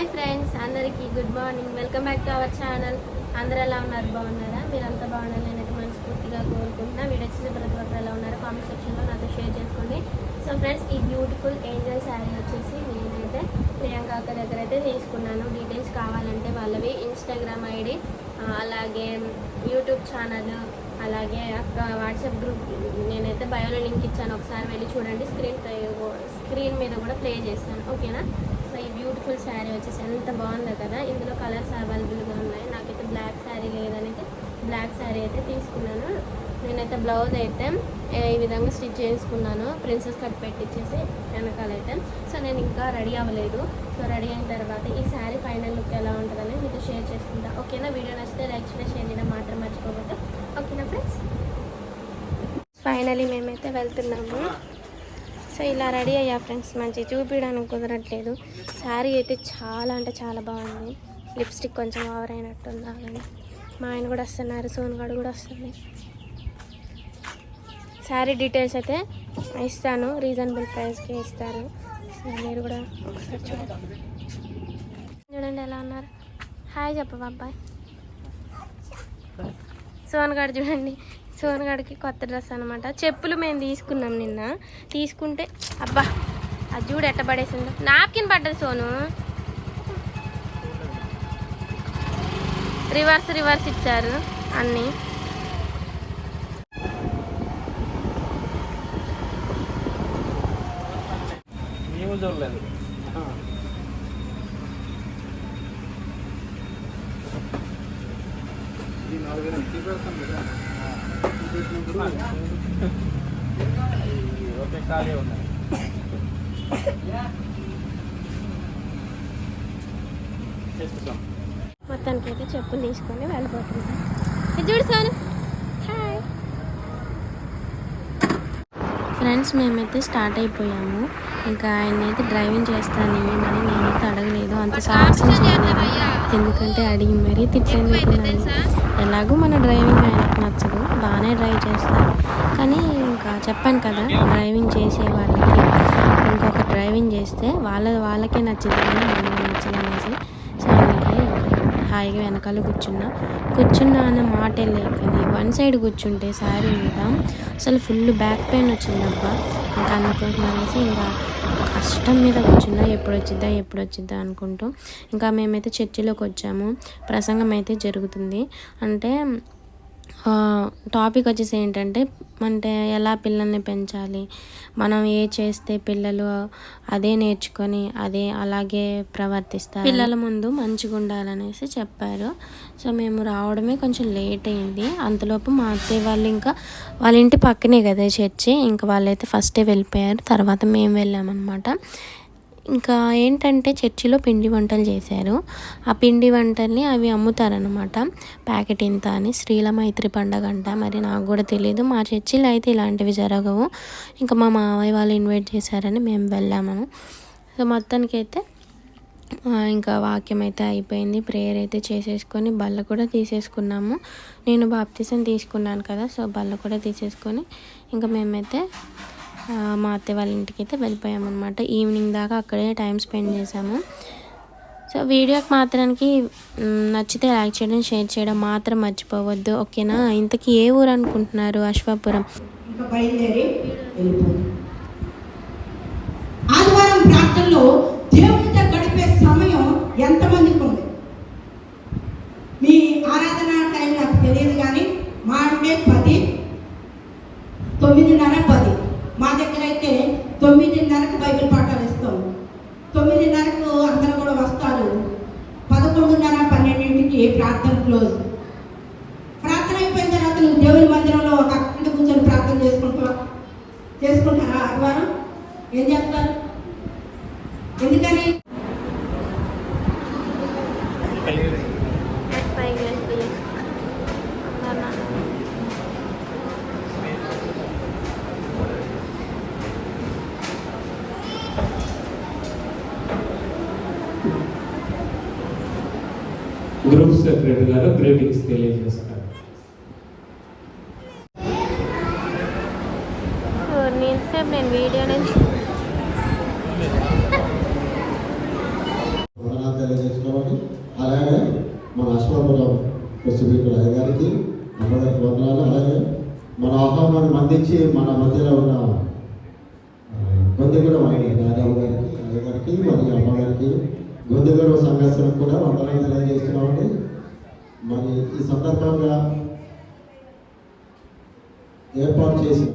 Hi friends అందరికీ good morning. Welcome back to our channel. అందరూ ఎలా ఉన్నారు? బాగున్నారా? మీరంతా బాగున్నారు నేనైతే మనస్ఫూర్తిగా కోరుకుంటున్నా. వీడియో వచ్చేసి ప్రతి ఒక్కరు ఎలా ఉన్నారో కామెంట్ సెక్షన్లో నాతో షేర్ చేసుకోండి. సో ఫ్రెండ్స్ ఈ బ్యూటిఫుల్ ఏంజల్ శారీ వచ్చేసి నేనైతే ప్రియాంక అక్క దగ్గర అయితే తీసుకున్నాను. డీటెయిల్స్ కావాలంటే వాళ్ళవి ఇన్స్టాగ్రామ్ ఐడి అలాగే యూట్యూబ్ ఛానల్ అలాగే అక్క వాట్సాప్ గ్రూప్ నేనైతే బయోలో లింక్ ఇచ్చాను. ఒకసారి వెళ్ళి చూడండి. స్క్రీన్ స్క్రీన్ మీద కూడా ప్లే చేస్తాను. ఓకేనా బ్యూటిఫుల్ శారీ వచ్చేసి ఎంత బాగుందో కదా. ఇందులో కలర్స్ అవైలబుల్గా ఉన్నాయి. నాకైతే బ్లాక్ శారీ లేదనేసి బ్లాక్ శారీ అయితే తీసుకున్నాను. నేనైతే బ్లౌజ్ అయితే ఈ విధంగా స్టిచ్ చేసుకున్నాను. ప్రిన్సెస్ కట్ పెట్టించేసి వెనకాలైతే. సో నేను ఇంకా రెడీ అవ్వలేదు. సో రెడీ అయిన తర్వాత ఈ శారీ ఫైనల్ లుక్ ఎలా ఉంటుందని మీతో షేర్ చేసుకుంటా. ఓకేనా? వీడియో నచ్చితే లైక్ చేయడం షేర్ చేయడం మాత్రం మర్చిపోకూడదు ఓకేనా ఫ్రెండ్స్? ఫైనలీ మేమైతే వెళ్తున్నాము. సో ఇలా రెడీ అయ్యా ఫ్రెండ్స్. మంచి చూపించడానికి కుదరట్లేదు. శారీ అయితే చాలా అంటే చాలా బాగుంది. లిప్స్టిక్ కొంచెం ఓవర్ అయినట్టుంది అలాగే మా ఆయన కూడా వస్తున్నారు సోన్గాడు కూడా వస్తుంది. శారీ డీటెయిల్స్ అయితే ఇస్తాను. రీజనబుల్ ప్రైస్కి ఇస్తారు. మీరు కూడా ఒకసారి చూడండి. చూడండి ఎలా ఉన్నారు. హాయ్ చెప్పు అబ్బాయి. సోన్గాడు చూడండి. సోన్గాడికి కొత్త డ్రెస్ అనమాట చెప్పులు మేము తీసుకున్నాం నిన్న. తీసుకుంటే అబ్బా అది చూడు ఎట్ట పడేసిందో. నాప్కిన్ పడ్డది సోను. రివర్స్ రివర్స్ ఇచ్చారు అన్నీ. మేము ఖాళీ ఉన్నాయి చేస్తాం మొత్తానికి అయితే చెప్పులు తీసుకొని వెళ్ళిపోతున్నాం ఇది చూడు హాయ్ ఫ్రెండ్స్ మేమైతే స్టార్ట్ అయిపోయాము. ఇంకా ఆయన అయితే డ్రైవింగ్ చేస్తాను ఇవ్వమని నేనైతే అడగలేదు. అంత సాహసం చేయలేదు. ఎందుకంటే అడిగి మరీ తిట్టేందుకున్నాను. ఎలాగో మన డ్రైవింగ్ ఆయనకు నచ్చదు. బాగానే డ్రైవ్ చేస్తాను కానీ ఇంకా చెప్పాను కదా డ్రైవింగ్ చేసే వాళ్ళకి. ఇంకొక డ్రైవింగ్ చేస్తే వాళ్ళ వాళ్ళకే నచ్చింది కానీ మనకి నచ్చదు అనేసి సో అందుకే ఇంకా హాయిగా వెనకాల కూర్చున్నా. కూర్చున్నా అన్న మాట లేకని వన్ సైడ్ కూర్చుంటే శారీ మీద అసలు ఫుల్ బ్యాక్ పెయిన్ వచ్చిందబ్బా. ఇంకా అందుకోసం అనేసి ఇంకా కష్టం మీద కూర్చున్నా. ఎప్పుడు వచ్చిద్దా ఎప్పుడు వచ్చిద్దా అనుకుంటూ. ఇంకా మేమైతే చర్చిలోకి వచ్చాము. ప్రసంగం అయితే జరుగుతుంది. అంటే టాపిక్ వచ్చేసి ఏంటంటే అంటే ఎలా పిల్లల్ని పెంచాలి మనం ఏ చేస్తే పిల్లలు అదే నేర్చుకొని అదే అలాగే ప్రవర్తిస్తారు. పిల్లల ముందు మంచిగా ఉండాలనేసి చెప్పారు. సో మేము రావడమే కొంచెం లేట్ అయింది. అంతలోపు మా అత్తయ్య వాళ్ళు ఇంకా వాళ్ళ ఇంటి పక్కనే కదా చర్చి. ఇంకా వాళ్ళైతే ఫస్టే వెళ్ళిపోయారు. తర్వాత మేము వెళ్ళామన్నమాట. ఇంకా ఏంటంటే చర్చిలో పిండి వంటలు చేశారు. ఆ పిండి వంటల్ని అవి అమ్ముతారనమాట ప్యాకెట్ ఇంత అని స్త్రీల మైత్రి పండగ అంట. మరి నాకు కూడా తెలియదు మా చర్చిలో అయితే ఇలాంటివి జరగవు. ఇంకా మా మావయ్య వాళ్ళు ఇన్వైట్ చేశారని మేము వెళ్ళాము. సో మొత్తానికి అయితే ఇంకా వాక్యం అయితే అయిపోయింది. ప్రేయర్ అయితే చేసేసుకొని బల్ల కూడా తీసేసుకున్నాము. నేను బాప్తిసం తీసుకున్నాను కదా సో బల్ల కూడా తీసేసుకొని ఇంకా మేమైతే మా అత్తయ్య వాళ్ళ ఇంటికి అయితే వెళ్ళిపోయామన్నమాట. ఈవినింగ్ దాకా అక్కడే టైం స్పెండ్ చేసాము సో వీడియోకి మాత్రానికి నచ్చితే లైక్ చేయడం షేర్ చేయడం మాత్రం మర్చిపోవద్దు. ఓకేనా ఇంతకీ ఏ ఊరు అనుకుంటున్నారు? అశ్వాపురం. ఇంకా బయలుదేరి వెళ్ళిపోయింది los సెక్రటరీ గారు గ్రీటింగ్స్ తెలియజేస్తారు. నేను నేను వీడియో నుంచి వదనాలు రాష్ట్రపురం పుష్పీకుల గారికి అందరికి వందనాలు అలాగే మన ఆహ్వానాన్ని అందించి మన మధ్యలో ఉన్న గొంతుగూడెం ఆయన రాజావు గారికి అయ్య గారికి మరియు అమ్మగారికి గొంతుగూడెం సంఘస్థులకు కూడా వందనాలు తెలియజేస్తున్నామండి. మరి ఈ సందర్భంగా ఏర్పాటు చేసి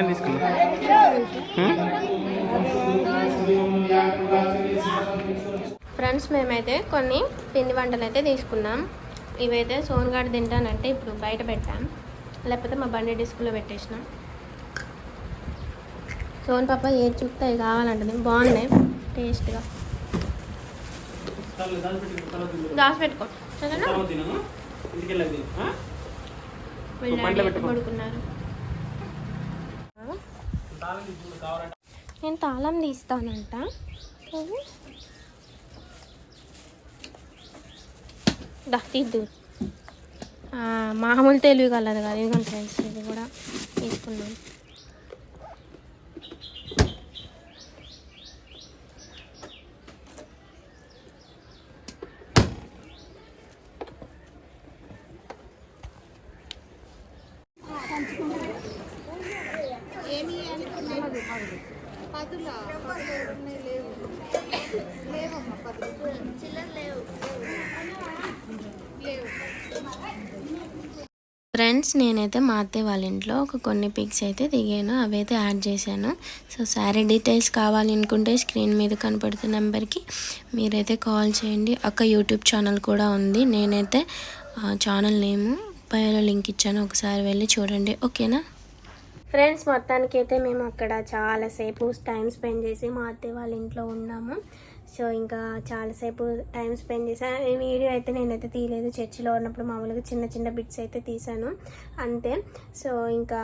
ఏమేమి తీసుకున్నా ఫ్రెండ్స్ మేమైతే కొన్ని పిండి వంటలు అయితే తీసుకున్నాం. ఇవైతే సోన్గాడు తింటానంటే ఇప్పుడు బయట పెట్టాం. లేకపోతే మా బండి డిస్కులో పెట్టేసినాం. సోన్ పాప ఏది చూస్తే అవి కావాలంటుంది. బాగున్నాయి. టేస్ట్గా. దాచి పెట్టుకో. సరేనా. పడుకున్నారు. నేను తాళం తీస్తానంట. కానీ తీద్దు. మామూలు తెలివి కలదు కదా ఇదిగోండి ఫ్రెండ్స్ ఇది కూడా తీసుకున్నాను ఫ్రెండ్స్ నేనైతే మా అత్తయ్య వాళ్ళ ఇంట్లో ఒక కొన్ని పిక్స్ అయితే దిగాను. అవైతే యాడ్ చేశాను. సో శారీ డీటెయిల్స్ కావాలి అనుకుంటే స్క్రీన్ మీద కనపడుతున్న నెంబర్కి మీరైతే కాల్ చేయండి. అక్క యూట్యూబ్ ఛానల్ కూడా ఉంది. నేనైతే ఛానల్ నేము పైలో లింక్ ఇచ్చాను. ఒకసారి వెళ్ళి చూడండి. ఓకేనా ఫ్రెండ్స్ మొత్తానికి అయితే మేము అక్కడ చాలాసేపు టైం స్పెండ్ చేసి మా అత్తయ్య వాళ్ళ ఇంట్లో ఉన్నాము. సో ఇంకా చాలాసేపు టైం స్పెండ్ చేశాను ఈ వీడియో అయితే నేనైతే తీయలేదు. చర్చిలో ఉన్నప్పుడు మామూలుగా చిన్న చిన్న బిట్స్ అయితే తీసాను. అంతే. సో ఇంకా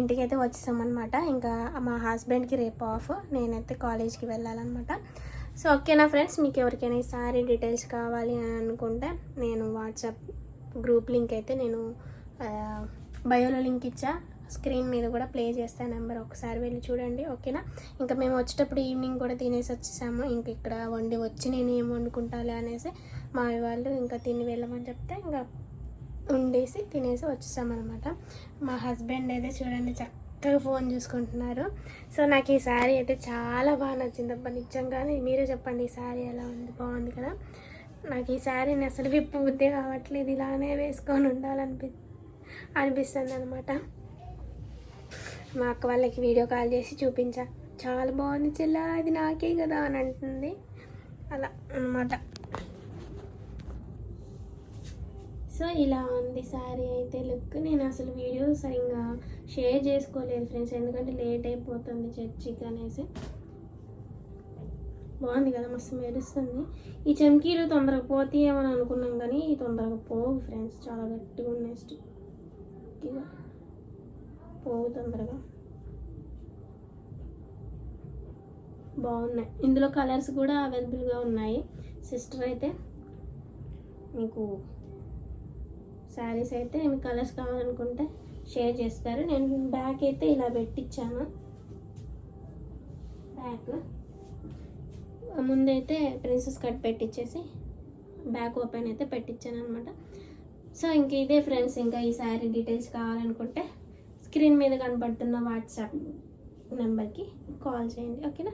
ఇంటికి అయితే వచ్చేసామన్నమాట. ఇంకా మా హస్బెండ్కి రేపు ఆఫ్. నేనైతే కాలేజ్కి వెళ్ళాలన్నమాట. సో ఓకేనా ఫ్రెండ్స్? మీకు ఎవరికైనా ఈసారి డీటెయిల్స్ కావాలి అని అనుకుంటే నేను వాట్సాప్ గ్రూప్ లింక్ అయితే నేను బయోలో లింక్ ఇచ్చా. స్క్రీన్ మీద కూడా ప్లే చేస్తాను నెంబర్ ఒకసారి వెళ్ళి చూడండి ఓకేనా? ఇంకా మేము వచ్చేటప్పుడు ఈవినింగ్ కూడా తినేసి వచ్చేసాము. ఇంకా ఇక్కడ వండి వచ్చి నేను ఏం వండుకుంటాలే అనేసి మా వాళ్ళు ఇంకా తిని వెళ్ళమని చెప్తే ఇంకా ఉండేసి తినేసి వచ్చేసామన్నమాట. మా హస్బెండ్ అయితే చూడండి చక్కగా ఫోన్ చూసుకుంటున్నారు. సో నాకు ఈ శారీ అయితే చాలా బాగా నచ్చింది అబ్బా నిజంగానే మీరే చెప్పండి ఈ శారీ ఎలా ఉంది బాగుంది కదా? నాకు ఈ శారీని అసలు విప్పు బుద్ధి కావట్లేదు. ఇలానే వేసుకొని ఉండాలనిపి అనిపిస్తుంది అనమాట మా అక్క వాళ్ళకి వీడియో కాల్ చేసి చూపించా. చాలా బాగుంది చెల్ల అది నాకే కదా అని అంటుంది. అలా అన్నమాట. సో ఇలా ఉంది శారీ అయితే లుక్. నేను అసలు వీడియో సరిగ్గా షేర్ చేసుకోలేదు ఫ్రెండ్స్ ఎందుకంటే లేట్ అయిపోతుంది చర్చికి అనేసి. బాగుంది కదా మస్తు మెరుస్తుంది. ఈ చమ్కీలు తొందరగా పోతాయేమని అనుకున్నాం కానీ తొందరగా పోవు ఫ్రెండ్స్ చాలా గట్టిగా ఉన్నాయి తొందరగా. బాగున్నాయి. ఇందులో కలర్స్ కూడా అవైలబుల్గా ఉన్నాయి. సిస్టర్ అయితే మీకు శారీస్ అయితే మీకు కలర్స్ కావాలనుకుంటే షేర్ చేస్తారు. నేను బ్యాక్ అయితే ఇలా పెట్టించాను బ్యాక్ ముందైతే ప్రిన్సెస్ కట్ పెట్టించేసి బ్యాక్ ఓపెన్ అయితే పెట్టించాను అనమాట సో ఇంక ఇదే ఫ్రెండ్స్ ఇంకా ఈ శారీ డీటెయిల్స్ కావాలనుకుంటే స్క్రీన్ మీద కనపడుతున్న వాట్సాప్ నెంబర్కి కాల్ చేయండి ఓకేనా?